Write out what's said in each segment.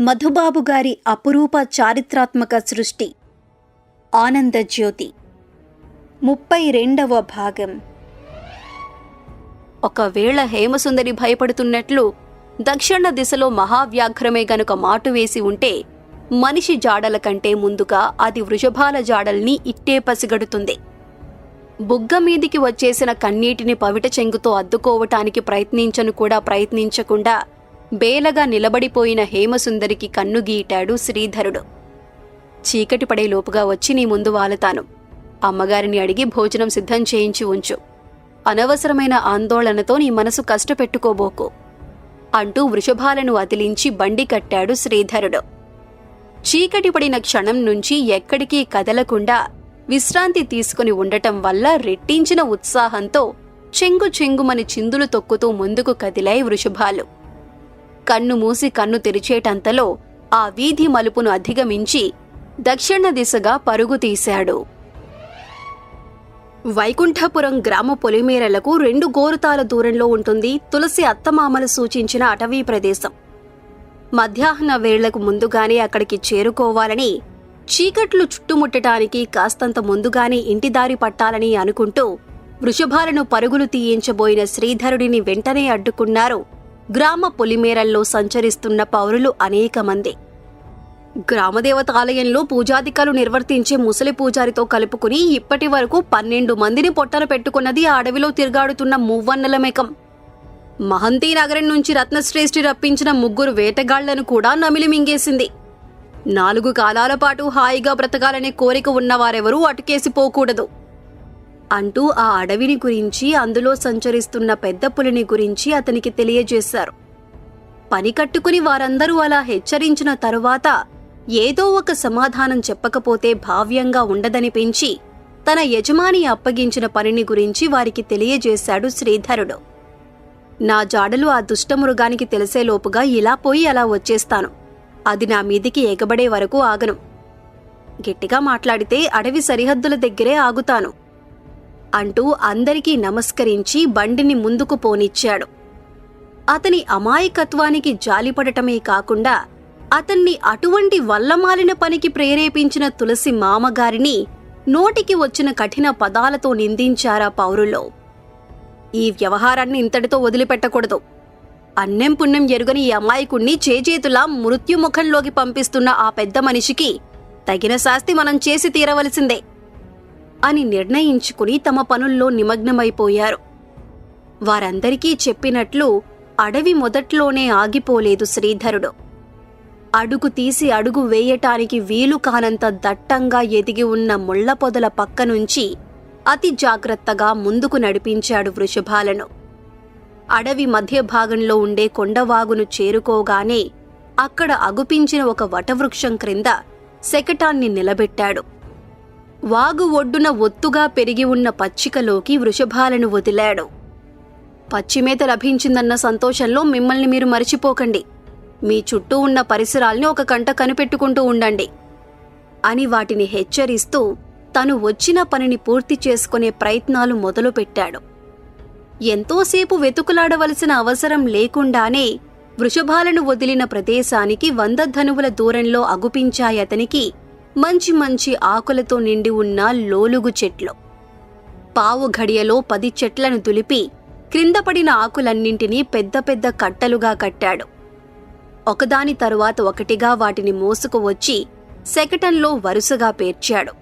మధుబాబు గారి అపురూప చారిత్రాత్మక సృష్టి ఆనందజ్యోతి ముప్పై రెండవ భాగం. ఒకవేళ హేమసుందరి భయపడుతున్నట్లు దక్షిణ దిశలో మహావ్యాఘ్రమే గనుక మాటు వేసి ఉంటే మనిషి జాడల కంటే ముందుగా అది వృషభాల జాడల్ని ఇట్టే పసిగడుతుంది. బుగ్గ మీదికి వచ్చేసిన కన్నీటిని పవిట చెంగుతో అద్దుకోవటానికి ప్రయత్నించను కూడా ప్రయత్నించకుండా బేలగా నిలబడిపోయిన హేమసుందరికి కన్ను గీటాడు శ్రీధరుడు. చీకటి పడే లోపుగా వచ్చి నీ ముందు వాలుతాను. అమ్మగారిని అడిగి భోజనం సిద్ధం చేయించి ఉంచు. అనవసరమైన ఆందోళనతో నీ మనసు కష్టపెట్టుకోబోకు. అంటూ వృషభాలను అదిలించి బండి కట్టాడు శ్రీధరుడు. చీకటి పడిన క్షణం నుంచి ఎక్కడికి కదలకుండా విశ్రాంతి తీసుకుని ఉండటం వల్ల రెట్టించిన ఉత్సాహంతో చెంగు చెంగుమని చిందులు తొక్కుతూ ముందుకు కదిలాయి వృషభాలు. కన్ను మూసి కన్ను తెరిచేటంతలో ఆ వీధి మలుపును అధిగమించి దక్షిణ దిశగా పరుగు తీశాడు. వైకుంఠపురం గ్రామ పొలిమేరలకు రెండు గోరుతాల దూరంలో ఉంటుంది తులసి అత్తమామలు సూచించిన అటవీ ప్రదేశం. మధ్యాహ్న వేళ్ళకు ముందుగానే అక్కడికి చేరుకోవాలని చీకట్లు చుట్టుముట్టడానికి కాస్తంత ముందుగానే ఇంటి దారి పట్టాలని అనుకుంటూ వృషభాలను పరుగులు తీయించబోయిన శ్రీధరుడిని వెంటనే అడ్డుకున్నారు గ్రామ పొలిమేరల్లో సంచరిస్తున్న పౌరులు అనేక మంది గ్రామదేవత ఆలయంలో పూజాధికారులు నిర్వర్తించే ముసలి పూజారితో కలుపుకుని ఇప్పటి వరకు పన్నెండు మందిని పొట్టన పెట్టుకున్నది ఆ అడవిలో తిరుగాడుతున్న మువ్వన్నెల మేకం. మహంతి నగరం నుంచి రత్నశ్రేష్ఠి రప్పించిన ముగ్గురు వేటగాళ్ళను కూడా నమిలి మింగేసింది. నాలుగు కాలాల పాటు హాయిగా బ్రతకాలనే కోరిక ఉన్నవారెవరూ అటుకేసిపోకూడదు అంటూ ఆ అడవిని గురించి అందులో సంచరిస్తున్న పెద్ద పులిని గురించి అతనికి తెలియజేశారు. పని కట్టుకుని వారందరూ అలా హెచ్చరించిన తరువాత ఏదో ఒక సమాధానం చెప్పకపోతే భావ్యంగా ఉండదనిపించి తన యజమాని అప్పగించిన పనిని గురించి వారికి తెలియజేశాడు శ్రీధరుడు. నా జాడలు ఆ దుష్టమృగానికి తెలిసేలోపుగా ఇలా పోయి అలా వచ్చేస్తాను. అది నా మీదికి ఎగబడే వరకు ఆగను. గట్టిగా మాట్లాడితే అడవి సరిహద్దుల దగ్గరే ఆగుతాను. అంటూ అందరికీ నమస్కరించి బండిని ముందుకు పోనిచ్చాడు. అతని అమాయకత్వానికి జాలిపడటమే కాకుండా అతన్ని అటువంటి వల్లమాలిన పనికి ప్రేరేపించిన తులసి మామగారిని నోటికి వచ్చిన కఠిన పదాలతో నిందించారా పౌరులో. ఈ వ్యవహారాన్ని ఇంతటితో వదిలిపెట్టకూడదు. అన్నెం పుణ్యం ఎరుగని ఈ అమాయకుణ్ణి చేజేతులా మృత్యుముఖంలోకి పంపిస్తున్న ఆ పెద్ద మనిషికి తగిన శాస్తి మనం చేసి తీరవలసిందే. అని నిర్ణయించుకుని తమ పనుల్లో నిమగ్నమైపోయారు. వారందరికీ చెప్పినట్లు అడవి మొదట్లోనే ఆగిపోలేదు శ్రీధరుడు. అడుగు తీసి అడుగు వేయటానికి వీలు కానంత దట్టంగా ఎదిగి ఉన్న ముళ్ళ పొదల పక్క నుంచి అతి జాగ్రత్తగా ముందుకు నడిపించాడు వృషభాలను. అడవి మధ్య భాగంలో ఉండే కొండవాగును చేరుకోగానే అక్కడ అగుపించిన ఒక వటవృక్షం క్రింద శకటాన్ని నిలబెట్టాడు. వాగు ఒడ్డున ఒత్తుగా పెరిగి ఉన్న పచ్చికలోకి వృషభాలను వదిలాడు. పచ్చిమేత లభించిందన్న సంతోషంలో మిమ్మల్ని మీరు మరిచిపోకండి. మీ చుట్టూ ఉన్న పరిసరాల్ని ఒక కంట కనిపెట్టుకుంటూ ఉండండి. అని వాటిని హెచ్చరిస్తూ తను వచ్చిన పనిని పూర్తి చేసుకునే ప్రయత్నాలు మొదలుపెట్టాడు. ఎంతోసేపు వెతుకులాడవలసిన అవసరం లేకుండానే వృషభాలను వదిలిన ప్రదేశానికి వంద ధనువుల దూరంలో అగుపించాయతనికి మంచి మంచి ఆకులతో నిండి ఉన్న లోలుగు చెట్లు. పావు ఘడియలో పది చెట్లను తులిపి క్రింద పడిన ఆకులన్నింటినీ పెద్ద పెద్ద కట్టలుగా కట్టాడు. ఒకదాని తరువాత ఒకటిగా వాటిని మోసుకువచ్చి శకటంలో వరుసగా పేర్చాడు.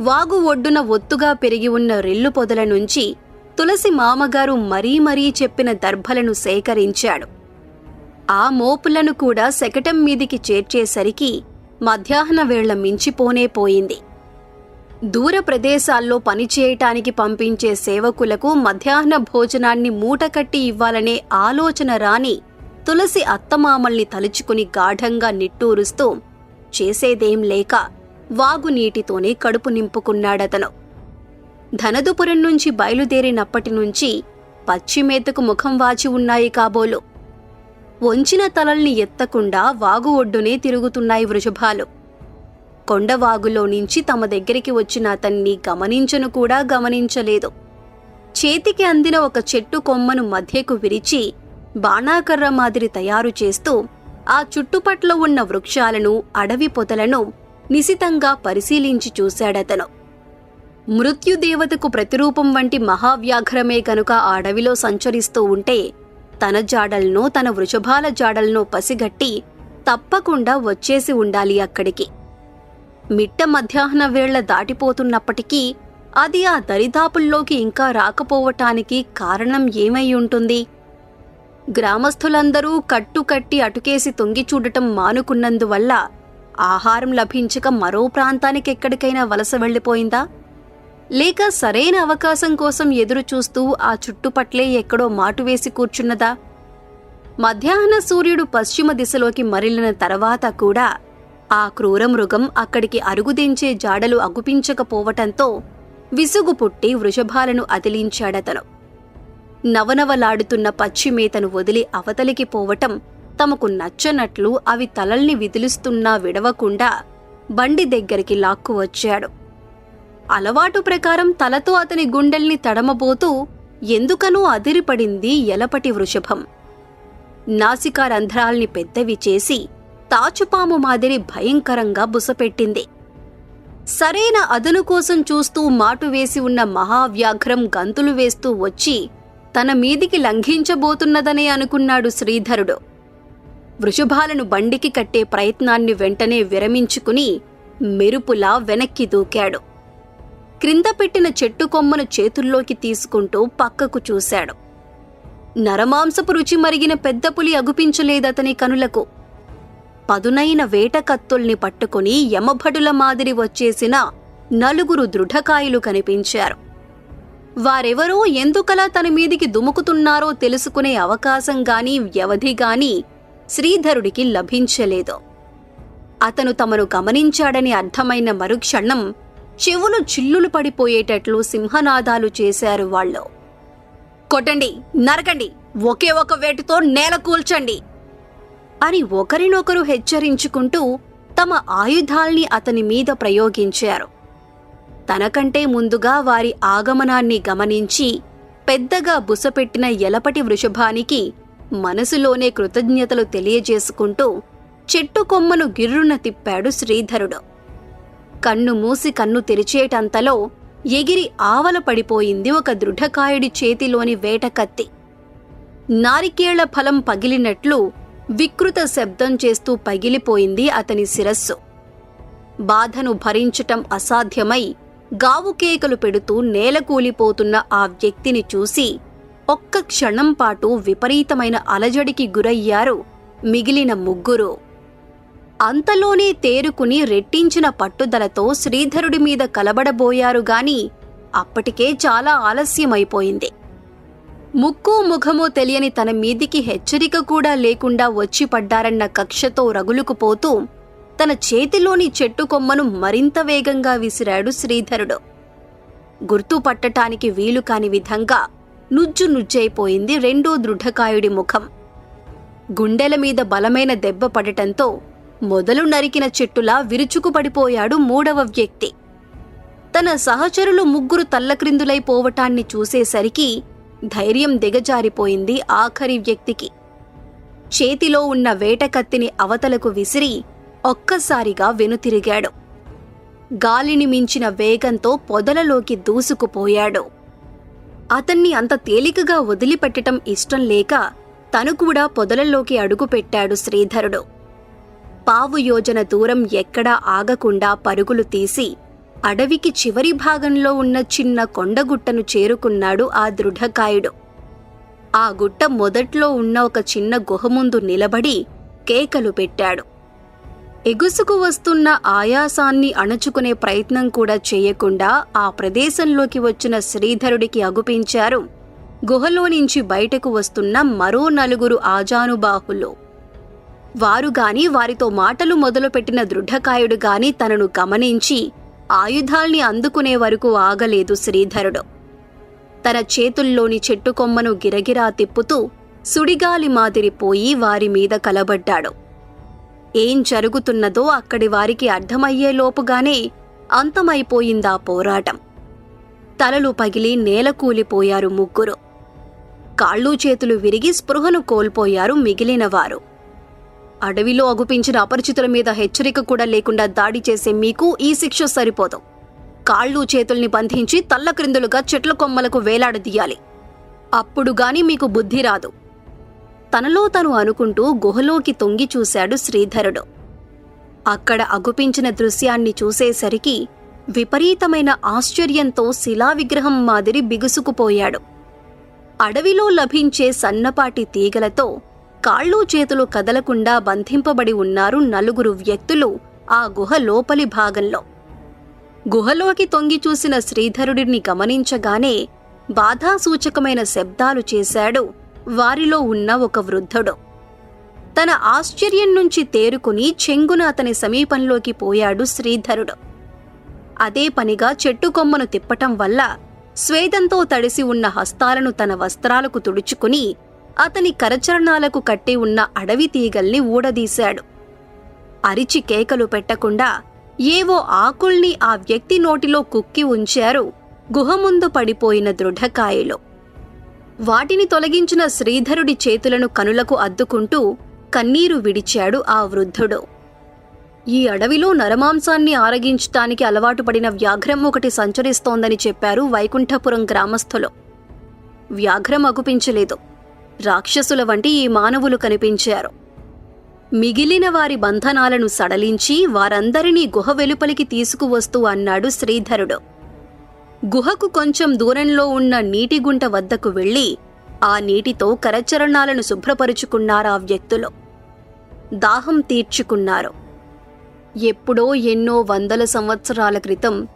వాగు ఒడ్డున ఒత్తుగా పెరిగి ఉన్న రెల్లు పొదల నుంచి తులసి మామగారు మరీ మరీ చెప్పిన దర్భలను సేకరించాడు. ఆ మోపులను కూడా శకటం మీదికి చేర్చేసరికి మధ్యాహ్న వేళ మించిపోనే పోయింది. దూర ప్రదేశాల్లో పనిచేయటానికి పంపించే సేవకులకు మధ్యాహ్న భోజనాన్ని మూటకట్టి ఇవ్వాలనే ఆలోచన రాని తులసి అత్తమామల్ని తలుచుకుని గాఢంగా నిట్టూరుస్తూ చేసేదేం లేక వాగునీటితోనే కడుపు నింపుకున్నాడతను. ధనదుపురం నుంచి బయలుదేరినప్పటి నుంచి పచ్చిమేతకు ముఖం వాచి ఉన్నాయి కాబోలు. వంచిన తలల్ని ఎత్తకుండా వాగు ఒడ్డునే తిరుగుతున్నాయి వృషభాలు. కొండవాగులో నుంచి తమ దగ్గరికి వచ్చిన అతన్ని గమనించను కూడా గమనించలేదు. చేతికి అందిన ఒక చెట్టు కొమ్మను మధ్యకు విరిచి బాణాకర్ర మాదిరి తయారు చేస్తూ ఆ చుట్టుపట్ల ఉన్న వృక్షాలను అడవి పొదలను నిశితంగా పరిశీలించి చూశాడతను. మృత్యుదేవతకు ప్రతిరూపం వంటి మహావ్యాఘ్రమే కనుక ఆ అడవిలో సంచరిస్తూ ఉంటే తన జాడలను తన వృషభాల జాడలను పసిగట్టి తప్పకుండా వచ్చేసి ఉండాలి అక్కడికి. మిట్ట మధ్యాహ్న వేళ దాటిపోతున్నప్పటికీ అది ఆ దరిదాపుల్లోకి ఇంకా రాకపోవటానికి కారణం ఏమై ఉంటుంది? గ్రామస్థులందరూ కట్టుకట్టి అటుకేసి తొంగి చూడటం మానుకున్నందువల్ల ఆహారం లభించక మరో ప్రాంతానికి ఎక్కడికైనా వలస వెళ్ళిపోయిందా? లేక సరైన అవకాశం కోసం ఎదురు చూస్తూ ఆ చుట్టుపట్లే ఎక్కడో మాటు వేసి కూర్చున్నదా? మధ్యాహ్న సూర్యుడు పశ్చిమ దిశలోకి మరలిన తర్వాత కూడా ఆ క్రూర మృగం అక్కడికి అరుగుదించే జాడలు అగుపించకపోవటంతో విసుగు పుట్టి వృషభాలను అదిలించాడతను. నవనవలాడుతున్న పచ్చిమేతను వదిలి అవతలికి పోవటం తమకు నచ్చనట్లు అవి తలల్ని విదిలిస్తున్నా విడవకుండా బండి దగ్గరికి లాక్కు వచ్చాడు. అలవాటు ప్రకారం తలతో అతని గుండెల్ని తడమబోతూ ఎందుకనో అదిరిపడింది ఎలపటి వృషభం. నాసికా రంధ్రాల్ని పెద్దవి చేసి తాచుపాము మాదిరి భయంకరంగా బుసపెట్టింది. సరైన అదను కోసం చూస్తూ మాటు వేసి ఉన్న మహావ్యాఘ్రం గంతులు వేస్తూ వచ్చి తన మీదికి లంఘించబోతున్నదనే అనుకున్నాడు శ్రీధరుడు. వృషభాలను బండికి కట్టే ప్రయత్నాన్ని వెంటనే విరమించుకుని మెరుపులా వెనక్కి దూకాడు. క్రింద పెట్టిన చెట్టు కొమ్మను చేతుల్లోకి తీసుకుంటూ పక్కకు చూశాడు. నరమాంసపు రుచి మరిగిన పెద్ద పులి అగుపించలేదతని కనులకు. పదునైన వేట కత్తుల్ని పట్టుకుని యమభటుల మాదిరి వచ్చేసిన నలుగురు దృఢకాయులు కనిపించారు. వారెవరో ఎందుకలా తన మీదికి దుముకుతున్నారో తెలుసుకునే అవకాశం గాని వ్యవధి గాని శ్రీధరుడికి లభించలేదు. అతను తమను గమనించాడని అర్థమైన మరుక్షణం చెవులు చిల్లులు పడిపోయేటట్లు సింహనాదాలు చేశారు వాళ్ళు. కొట్టండి నరకండి ఒకే ఒక వేటుతో నేల కూల్చండి అని ఒకరినొకరు హెచ్చరించుకుంటూ తమ ఆయుధాల్ని అతని మీద ప్రయోగించారు. తనకంటే ముందుగా వారి ఆగమనాన్ని గమనించి పెద్దగా బుసపెట్టిన ఎలపటి వృషభానికి మనసులోనే కృతజ్ఞతలు తెలియజేసుకుంటూ చెట్టు కొమ్మను గిర్రున తిప్పాడు శ్రీధరుడు. కన్ను మూసి కన్ను తెరిచేటంతలో ఎగిరి ఆవల పడిపోయింది ఒక దృఢకాయుడి చేతిలోని వేటకత్తి. నారికేళ్ళ ఫలం పగిలినట్లు వికృత శబ్దం చేస్తూ పగిలిపోయింది అతని శిరస్సు. బాధను భరించటం అసాధ్యమై గావుకేకలు పెడుతూ నేలకూలిపోతున్న ఆ వ్యక్తిని చూసి ఒక్క క్షణం పాటు విపరీతమైన అలజడికి గురయ్యారు మిగిలిన ముగ్గురు. అంతలోనే తేరుకుని రెట్టించిన పట్టుదలతో శ్రీధరుడి మీద కలబడబోయారు గాని అప్పటికే చాలా ఆలస్యమైపోయింది. ముక్కు ముఖము తెలియని తన మీదికి హెచ్చరిక కూడా లేకుండా వచ్చి పడ్డారన్న కక్షతో రగులుకుపోతూ తన చేతిలోని చెట్టు కొమ్మను మరింత వేగంగా విసిరాడు శ్రీధరుడు. గుర్తుపట్టటానికి వీలు కాని విధంగా నుజ్జు నుజ్జైపోయింది రెండో దృఢకాయుడి ముఖం. గుండెల మీద బలమైన దెబ్బ పడటంతో మొదలు నరికిన చెట్టులా విరుచుకుపడిపోయాడు మూడవ వ్యక్తి. తన సహచరులు ముగ్గురు తల్లక్రిందులైపోవటాన్ని చూసేసరికి ధైర్యం దిగజారిపోయింది ఆఖరి వ్యక్తికి. చేతిలో ఉన్న వేటకత్తిని అవతలకు విసిరి ఒక్కసారిగా వెనుతిరిగాడు. గాలిని మించిన వేగంతో పొదలలోకి దూసుకుపోయాడు. అతన్ని అంత తేలికగా వదిలిపెట్టటం ఇష్టం లేక తను కూడా పొదలలోకి అడుగుపెట్టాడు శ్రీధరుడు. పావు యోజన దూరం ఎక్కడా ఆగకుండా పరుగులు తీసి అడవికి చివరి భాగంలో ఉన్న చిన్న కొండగుట్టను చేరుకున్నాడు ఆ దృఢకాయుడు. ఆ గుట్ట మొదట్లో ఉన్న ఒక చిన్న గుహ ముందు నిలబడి కేకలు పెట్టాడు. ఎగుసుకు వస్తున్న ఆయాసాన్ని అణచుకునే ప్రయత్నం కూడా చేయకుండా ఆ ప్రదేశంలోకి వచ్చిన శ్రీధరుడికి అగుపించారు. గుహలో నుంచి బయటకు వస్తున్న మరో నలుగురు ఆజానుబాహులు. వారు గాని వారితో మాటలు మొదలుపెట్టిన దృఢకాయుడు గాని తనను గమనించి ఆయుధాల్ని అందుకునే వరకు ఆగలేదు శ్రీధరుడు. తన చేతుల్లోని చెట్టు కొమ్మను గిరగిరా తిప్పుతూ సుడిగాలి మాదిరి పోయి వారి మీద కలబడ్డాడు. ఏం జరుగుతున్నదో అక్కడి వారికి అర్థమయ్యేలోపుగానే అంతమైపోయిందా పోరాటం. తలలు పగిలి నేలకూలిపోయారు ముగ్గురు. కాళ్ళు చేతులు విరిగి స్పృహను కోల్పోయారు మిగిలినవారు అడవిలో అగుపించిన అపరిచితుల మీద హెచ్చరిక కూడా లేకుండా దాడి చేసే మీకు ఈ శిక్ష సరిపోదు. కాళ్ళు చేతుల్ని బంధించి తల్ల క్రిందులుగా చెట్ల కొమ్మలకు వేలాడదీయాలి. అప్పుడు గాని మీకు బుద్ధి రాదు. తనలో తను అనుకుంటూ గుహలోకి తొంగి చూశాడు శ్రీధరుడు. అక్కడ అగుపించిన దృశ్యాన్ని చూసేసరికి విపరీతమైన ఆశ్చర్యంతో శిలా విగ్రహం మాదిరి బిగుసుకుపోయాడు. అడవిలో లభించే సన్నపాటి తీగలతో కాళ్ళు చేతులు కదలకుండా బంధింపబడి ఉన్నారు నలుగురు వ్యక్తులు ఆ గుహ లోపలి భాగంలో. గుహలోకి తొంగి చూసిన శ్రీధరుడిని గమనించగానే బాధాసూచకమైన శబ్దాలు చేశాడు వారిలో ఉన్న ఒక వృద్ధుడు. తన ఆశ్చర్యం నుంచి తేరుకుని చెంగున అతని సమీపంలోకి పోయాడు శ్రీధరుడు. అదే పనిగా చెట్టు కొమ్మను తిప్పటం వల్ల స్వేదంతో తడిసి ఉన్న హస్తాలను తన వస్త్రాలకు తుడుచుకుని అతని కరచరణాలకు కట్టి ఉన్న అడవి తీగల్ని ఊడదీశాడు. అరిచి కేకలు పెట్టకుండా ఏవో ఆకుల్ని ఆ వ్యక్తి నోటిలో కుక్కి ఉంచారు గుహ ముందు పడిపోయిన దృఢకాయలు. వాటిని తొలగించిన శ్రీధరుడి చేతులను కనులకు అద్దుకుంటూ కన్నీరు విడిచాడు ఆ వృద్ధుడు. ఈ అడవిలో నరమాంసాన్ని ఆరగించటానికి అలవాటు పడిన వ్యాఘ్రం ఒకటి సంచరిస్తోందని చెప్పారు వైకుంఠపురం గ్రామస్థులు. వ్యాఘ్రం అగుపించలేదు. రాక్షసుల వంటి ఈ మానవులు కనిపించారు. మిగిలిన వారి బంధనాలను సడలించి వారందరినీ గుహ వెలుపలికి తీసుకువస్తూ అన్నాడు శ్రీధరుడు. గుహకు కొంచెం దూరంలో ఉన్న నీటి గుంట వద్దకు వెళ్ళి ఆ నీటితో కరచరణాలను శుభ్రపరుచుకున్నారు ఆ వ్యక్తులు. దాహం తీర్చుకున్నారు. ఎప్పుడో ఎన్నో వందల సంవత్సరాల క్రితం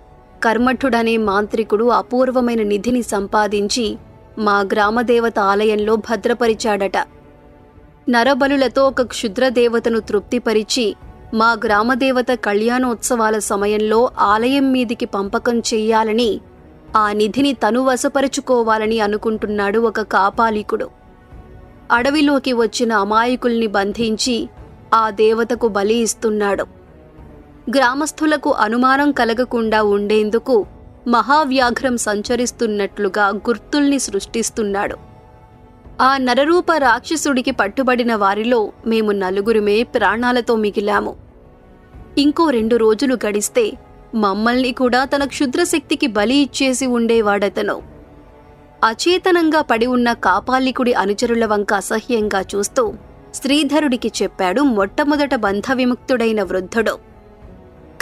కర్మఠుడనే మాంత్రికుడు అపూర్వమైన నిధిని సంపాదించి మా గ్రామదేవత ఆలయంలో భద్రపరిచాడట. నరబలులతో ఒక క్షుద్రదేవతను తృప్తిపరిచి మా గ్రామదేవత కళ్యాణోత్సవాల సమయంలో ఆలయం మీదికి పంపకం చెయ్యాలని ఆ నిధిని తను వశపరుచుకోవాలని అనుకుంటున్నాడు ఒక కాపాలికుడు. అడవిలోకి వచ్చిన అమాయకుల్ని బంధించి ఆ దేవతకు బలి ఇస్తున్నాడు. గ్రామస్థులకు అనుమానం కలగకుండా ఉండేందుకు మహావ్యాఘ్రం సంచరిస్తున్నట్లుగా గుర్తుల్ని సృష్టిస్తున్నాడు. ఆ నరరూప రాక్షసుడికి పట్టుబడిన వారిలో మేము నలుగురిమే ప్రాణాలతో మిగిలాము. ఇంకో రెండు రోజులు గడిస్తే మమ్మల్ని కూడా తన క్షుద్రశక్తికి బలి ఇచ్చేసి ఉండేవాడతను. అచేతనంగా పడి ఉన్న కాపాలికుడి అనుచరుల వంక అసహ్యంగా చూస్తూ శ్రీధరుడికి చెప్పాడు మొట్టమొదట బంధ విముక్తుడైన వృద్ధుడు.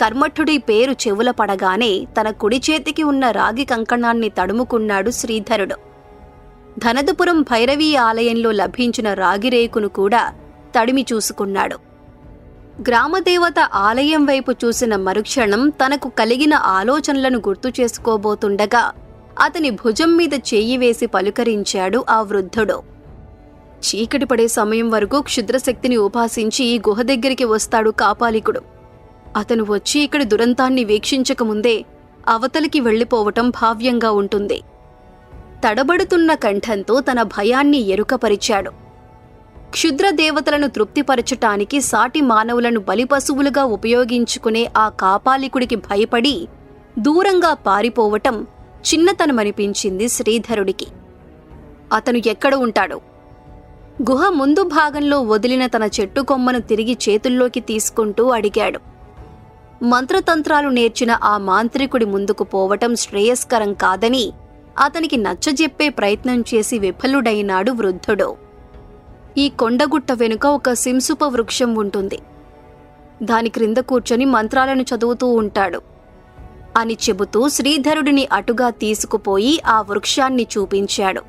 కర్మఠుడి పేరు చెవుల పడగానే తన కుడి చేతికి ఉన్న రాగి కంకణాన్ని తడుముకున్నాడు శ్రీధరుడు. ధనదుపురం భైరవీ ఆలయంలో లభించిన రాగిరేకును కూడా తడిమి చూసుకున్నాడు. గ్రామదేవత ఆలయం వైపు చూసిన మరుక్షణం తనకు కలిగిన ఆలోచనలను గుర్తు చేసుకోబోతుండగా అతని భుజం మీద చేయి వేసి పలుకరించాడు ఆ వృద్ధుడు. చీకటి పడే సమయం వరకు క్షుద్రశక్తిని ఉపాసించి ఈ గుహ దగ్గరికి వస్తాడు కాపాలికుడు. అతను వచ్చి ఇక్కడి దురంతాన్ని వీక్షించకముందే అవతలికి వెళ్ళిపోవటం భావ్యంగా ఉంటుంది. తడబడుతున్న కంఠంతో తన భయాన్ని ఎరుకపరిచాడు. క్షుద్ర దేవతలను తృప్తిపరచటానికి సాటి మానవులను బలిపశువులుగా ఉపయోగించుకునే ఆ కాపాలికుడికి భయపడి దూరంగా పారిపోవటం చిన్నతనమనిపించింది శ్రీధరుడికి. అతను ఎక్కడ ఉంటాడు? గుహ ముందు భాగంలో వదిలిన తన చెట్టు కొమ్మను తిరిగి చేతుల్లోకి తీసుకుంటూ అడిగాడు. మంత్రతంత్రాలు నేర్చిన ఆ మాంత్రికుడి ముందుకు పోవటం శ్రేయస్కరం కాదని అతనికి నచ్చజెప్పే ప్రయత్నం చేసి విఫలుడైనాడు వృద్ధుడు. ఈ కొండగుట్ట వెనుక ఒక సింసుప వృక్షం ఉంటుంది. దాని క్రింద కూర్చొని మంత్రాలను చదువుతూ ఉంటాడు. అని చెబుతూ శ్రీధరుడిని అటుగా తీసుకుపోయి ఆ వృక్షాన్ని చూపించాడు.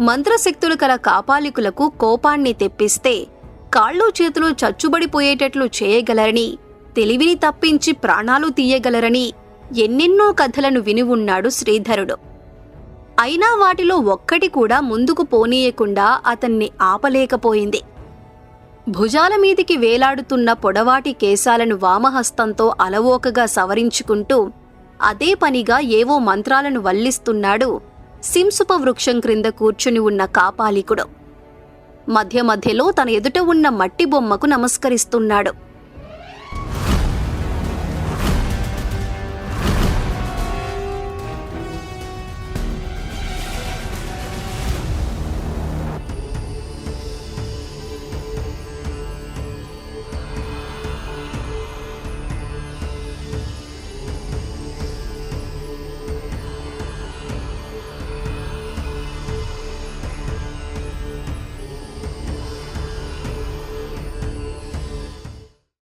మంత్రశక్తులు కల కాపాలికులకు కోపాన్ని తెప్పిస్తే కాళ్ళు చేతులు చచ్చుబడిపోయేటట్లు చేయగలరని తెలివిని తప్పించి ప్రాణాలు తీయగలరని ఎన్నెన్నో కథలను విని ఉన్నాడు శ్రీధరుడు. అయినా వాటిలో ఒక్కటి కూడా ముందుకు పోనీయకుండా అతన్ని ఆపలేకపోయింది. భుజాల మీదికి వేలాడుతున్న పొడవాటి కేశాలను వామహస్తంతో అలవోకగా సవరించుకుంటూ అదే పనిగా ఏవో మంత్రాలను వల్లిస్తున్నాడు సింసుప వృక్షం క్రింద కూర్చుని ఉన్న కాపాలికుడు. మధ్య మధ్యలో తన ఎదుట ఉన్న మట్టి బొమ్మకు నమస్కరిస్తున్నాడు.